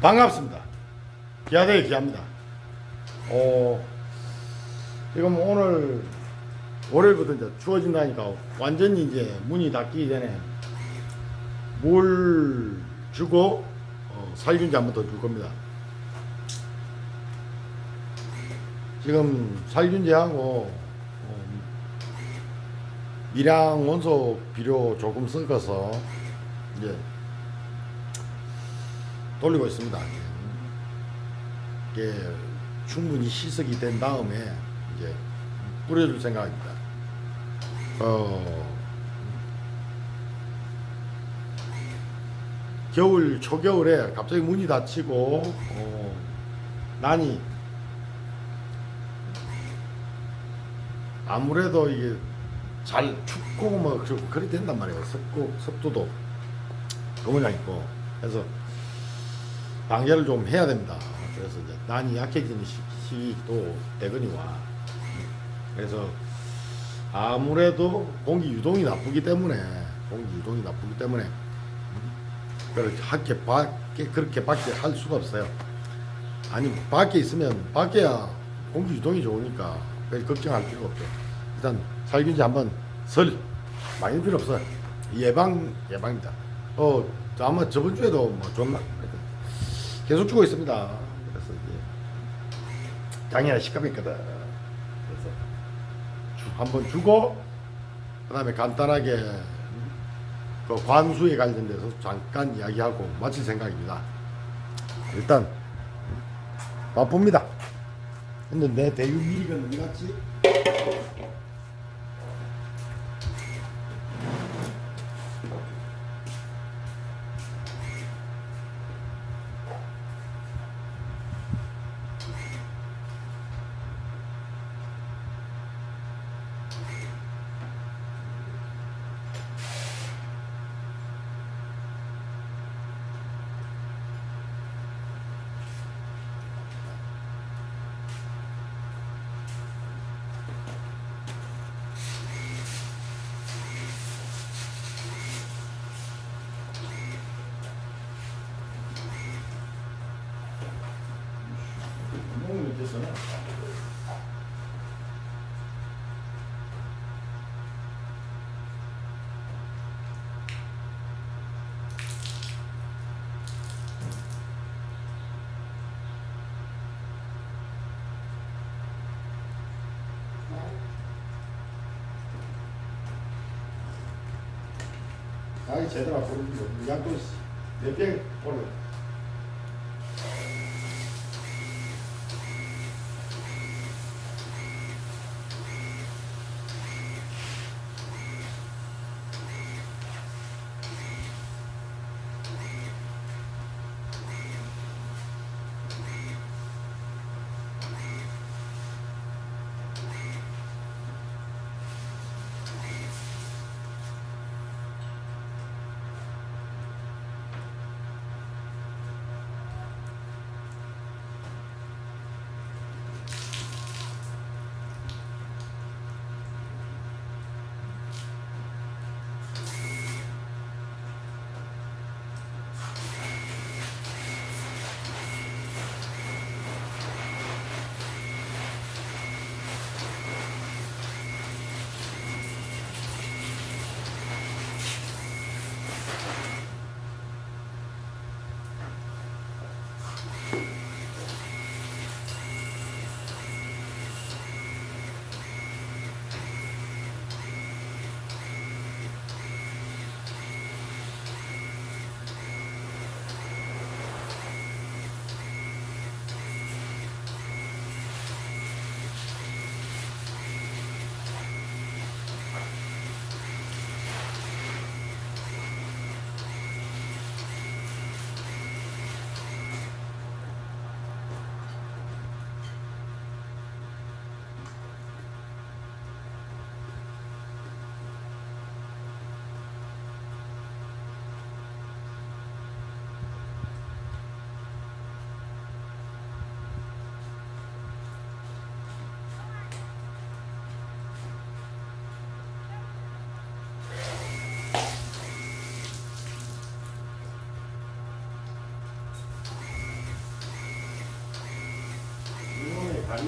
반갑습니다. 기아대 기아입니다. 어, 지금 오늘 월요일부터 이제 추워진다니까 완전히 이제 문이 닫기 전에 물 주고 어, 살균제 한번 더 줄 겁니다. 지금 살균제하고 어, 미량 원소 비료 조금 섞어서 이제 돌리고 있습니다. 이게 충분히 시석이 된 다음에 이제 뿌려줄 생각입니다. 어, 겨울 초겨울에 갑자기 문이 닫히고 어, 난이 아무래도 이게 잘 춥고 뭐 그- 그리 된단 말이에요. 습고 습도도 그 모양 있고 그래서 방제를 좀 해야 됩니다. 그래서 이제 난이 약해지는 시- 시기도 되거니와 그래서 아무래도 공기 유동이 나쁘기 때문에 공기 유동이 나쁘기 때문에 그렇게 밖에 그렇게 밖에 할 수가 없어요. 아니 밖에 있으면 밖에야 공기 유동이 좋으니까 별 걱정할 필요가 없죠. 일단 살균제 한번 설 많이 필요 없어요. 예방 예방입니다. 어 아마 저번 주에도 뭐 줬나 계속 주고 있습니다. 그래서 이제 작년에 시급했거든. 그래서 주- 한번 주고 그다음에 간단하게 그 관수에 관련돼서 잠깐 이야기하고 마칠 생각입니다. 일단 바쁩니다. 근데 내 대유 미리가 갔지? 너무 밑에서는 아이 제대로 안 보는 거 약도 몇병 보내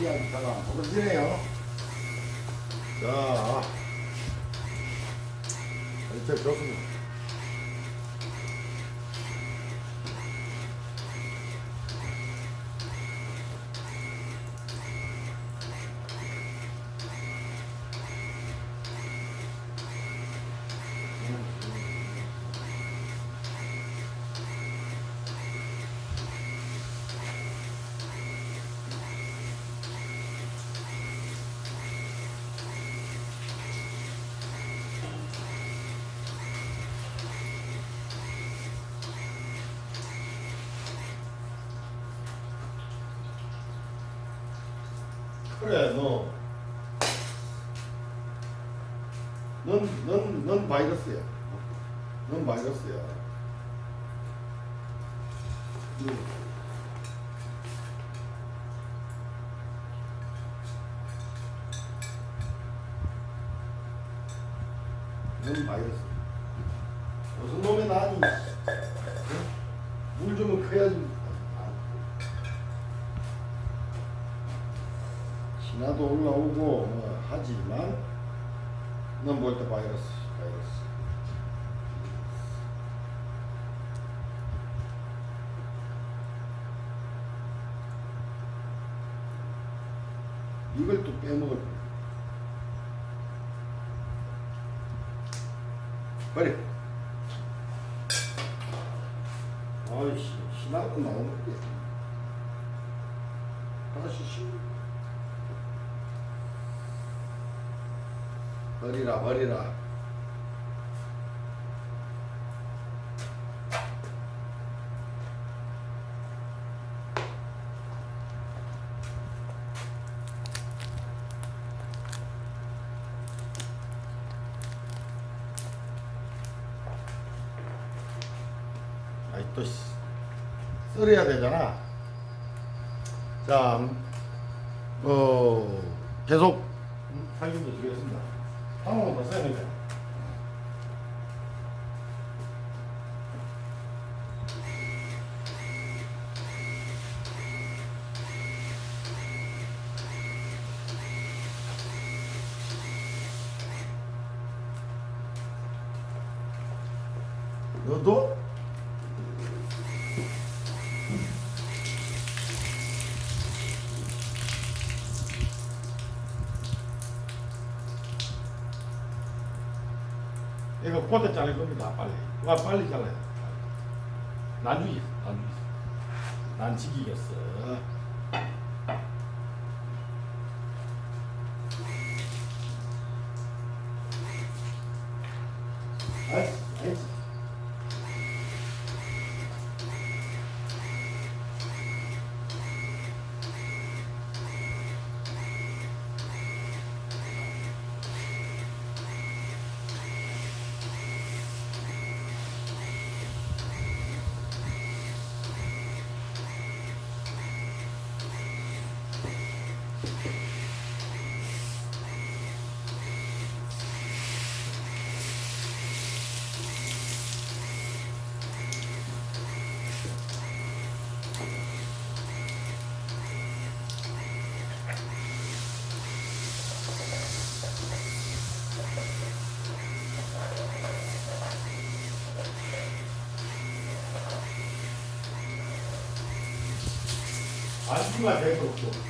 이따가 부러지네요. 자, 이제 좋습니다. 그래 너. 넌, 넌, 넌 바이러스야. 넌 바이러스야. 응. 넌 바이러스. 무슨 놈의 난이? 물 좀 커야지. 신화도 올라오고 뭐 하지만 넌 뭘또 바이러스, 바이러스. 이걸 또 빼먹을. 버려. 아이씨, 신화도 나오는데. 다시 신. 버리라, 버리라. 또 씨, 썰어야 되잖아. 자, 음, 어 계속 살림도 주겠습니다. 한번 더 써야 됩니다. 너도? 이거 꽂아 자를 겁니다. 빨리. 와 빨리 잘라야 돼. 나중에 나중에 난 지기겠어. 아이. 안 심만 될수 없고.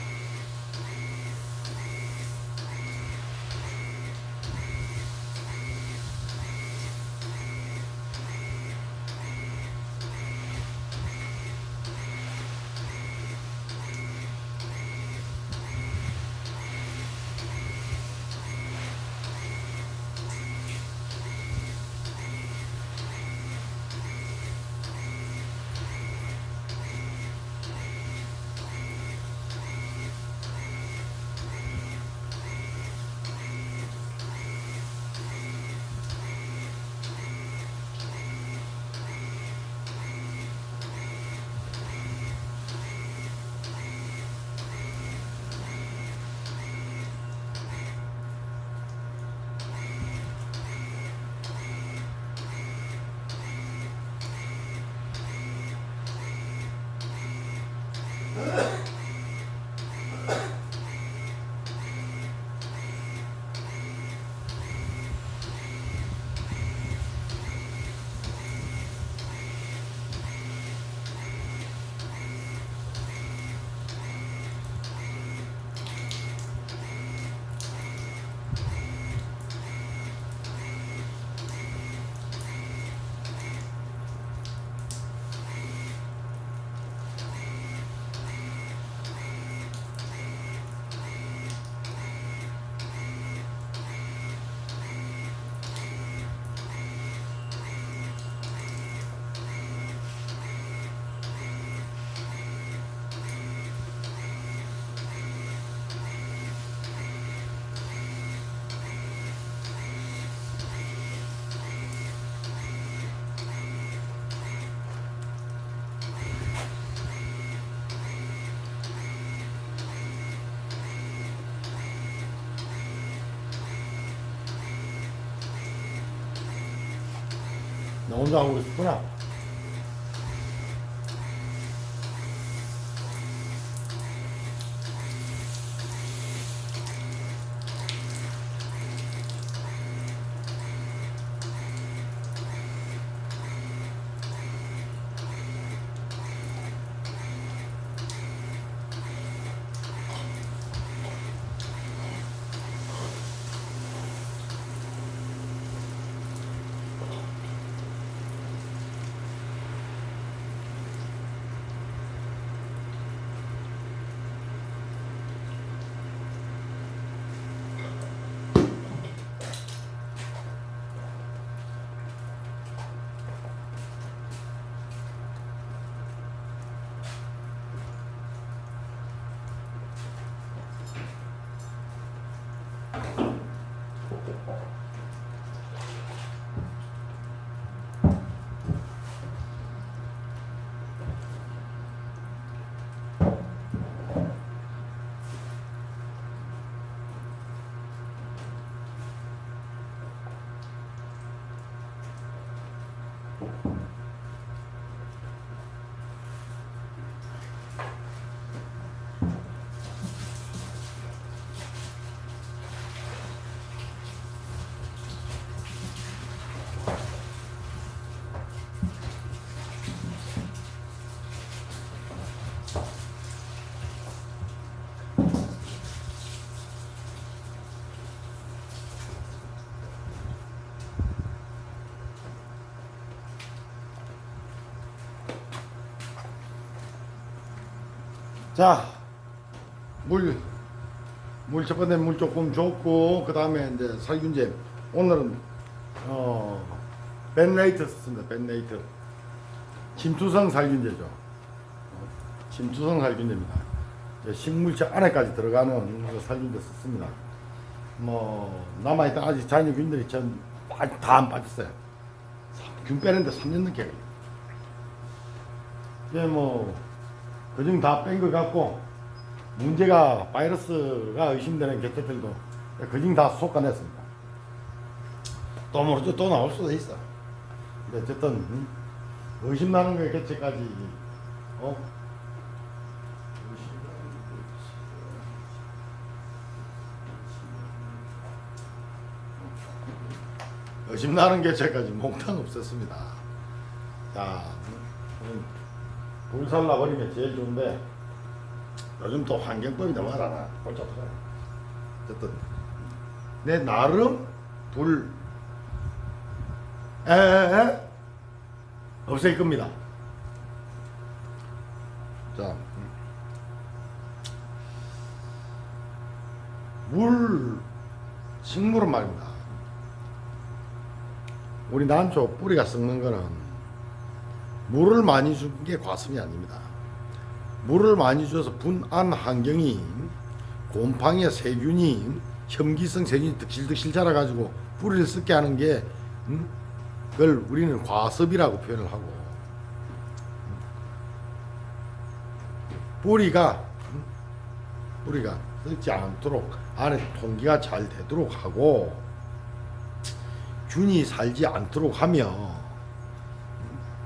나 혼자 하고 있구나. 자, 물, 물 첫 번째 물 조금 줬고, 그 다음에 이제 살균제. 오늘은, 어, 벤레이트 썼습니다. 벤레이트. 침투성 살균제죠. 어, 침투성 살균제입니다. 식물체 안에까지 들어가는 그 살균제 썼습니다. 뭐, 남아있던 아직 잔여균들이 전 아직 다 안 빠졌어요. 균 빼는데 3년 넘게. 이제 뭐, 그중 다 뺀 것 같고 문제가 바이러스가 의심되는 개체들도 그중 다 솎아냈습니다. 또 모르죠 또 나올 수도 있어. 근데 어쨌든 음, 의심나는 거 개체까지 어 의심나는 개체까지 몽땅 없앴습니다. 자, 음, 불살 나버리면 제일 좋은데 요즘 또 환경법이 너무 알아나? 골치 아프잖아 어쨌든. 내 나름 불. 에에에? 없앨 겁니다. 자, 물 식물은 말입니다. 우리 난초 뿌리가 썩는 거는 물을 많이 준 게 과습이 아닙니다. 물을 많이 줘서 분안 환경이 곰팡이와 세균이 혐기성 세균이 득실득실 자라가지고 뿌리를 썩게 하는 게 음? 그걸 우리는 과습이라고 표현을 하고 음? 뿌리가 음? 뿌리가 썩지 않도록 안에 통기가 잘 되도록 하고 균이 살지 않도록 하며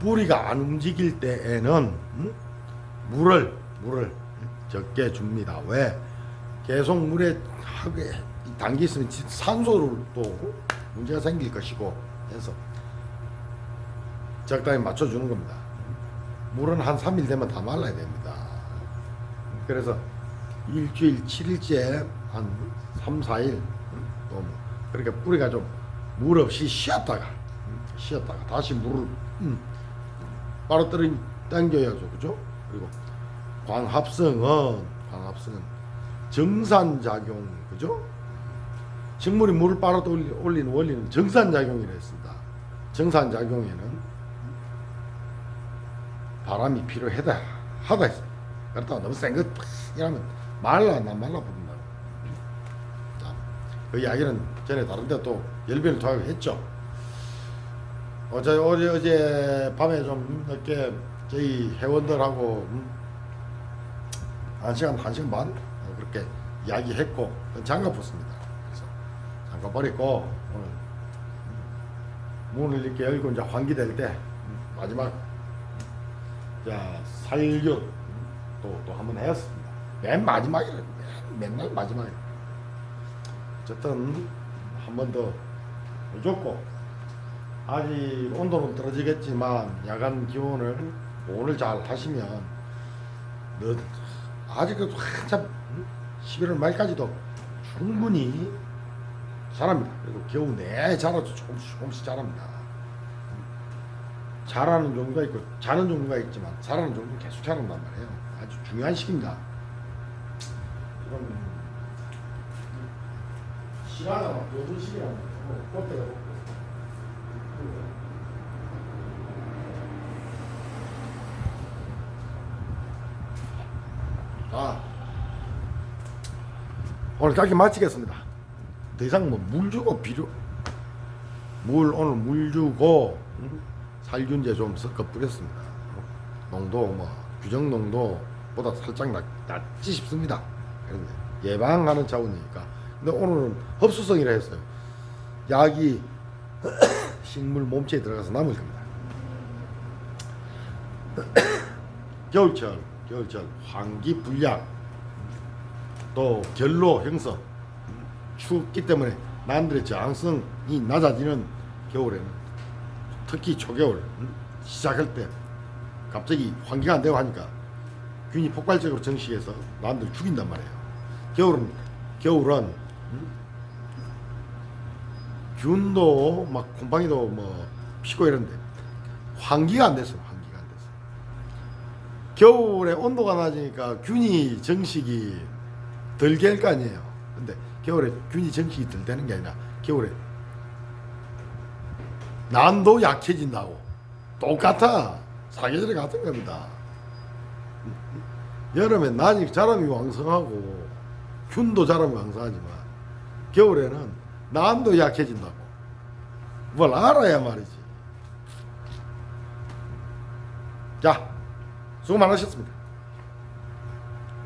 뿌리가 안 움직일 때에는 음? 물을 물을 적게 줍니다. 왜? 계속 물에 하게 담겨 있으면 지- 산소를 또 문제가 생길 것이고 해서 적당히 맞춰주는 겁니다. 물은 한 3일 되면 다 말라야 됩니다. 그래서 일주일, 7일째 한 3, 4일 또 뭐, 그렇게 뿌리가 좀 물 없이 쉬었다가 음, 쉬었다가 다시 물을 음, 바로 떨어 당겨야죠, 그죠? 그리고 광합성은 광합성은 정산작용, 그죠? 식물이 물을 빨아 올리는 원리는 정산작용이라 했습니다. 정산작용에는 바람이 필요하다 하다 했어요. 그렇다고 너무 센 것 이러면 말라 나 말라 부른다. 자, 그 이야기는 전에 다른 데 또 열변을 토하고 했죠. 어제 어제 어제 밤에 좀 늦게 저희 회원들하고 음, 한 시간 한 시간 반 그렇게 이야기했고 장갑 벗습니다. 그래서 장갑 버리고 오늘 문을 이렇게 열고 이제 환기될 때 마지막 자 살균 또또 한번 했습니다. 맨 마지막에 맨, 맨날 마지막에 어쨌든 한 번 더 해줬고 아직 온도는 떨어지겠지만 야간 기온을 오늘 잘 하시면 너 아직도 한참 11월 말까지도 충분히 잘합니다. 그리고 겨우 내 자라도 조금씩 조금씩 잘합니다. 잘하는 종류가 있고 자는 종류가 있지만 잘하는 종류는 계속 자란단 말이에요. 아주 중요한 시기입니다. 이건 시간은 요즘 시기라는 거예요. 꽃대가 없고. 자, 오늘 짧게 마치겠습니다. 더 이상 뭐 물 주고 비료 물 오늘 물 주고 음, 살균제 좀 섞어 뿌렸습니다. 농도 뭐 규정 농도보다 살짝 낮, 낮지 싶습니다. 그런데 예방하는 차원이니까. 근데 오늘은 흡수성이라 했어요. 약이 식물 몸체에 들어가서 남을 겁니다. 겨울철, 겨울철 환기 불량 또 결로 형성 춥기 때문에 남들의 저항성이 낮아지는 겨울에는 특히 초겨울 음, 시작할 때 갑자기 환기가 안 되고 하니까 균이 폭발적으로 증식해서 남들 죽인단 말이에요. 겨울은 겨울은 음, 균도 막 곰팡이도 뭐 피고 이런데 환기가 안 됐어요. 환기가 안 됐어요. 겨울에 온도가 낮으니까 균이 정식이 덜 갤 거 아니에요. 근데 겨울에 균이 정식이 덜 되는 게 아니라 겨울에 난도 약해진다고 똑같아 사계절이 같은 겁니다. 여름에 난이 자람이 왕성하고 균도 자람이 왕성하지만 겨울에는 난도 약해진다고 뭘 알아야 말이지. 자 수고 많으셨습니다.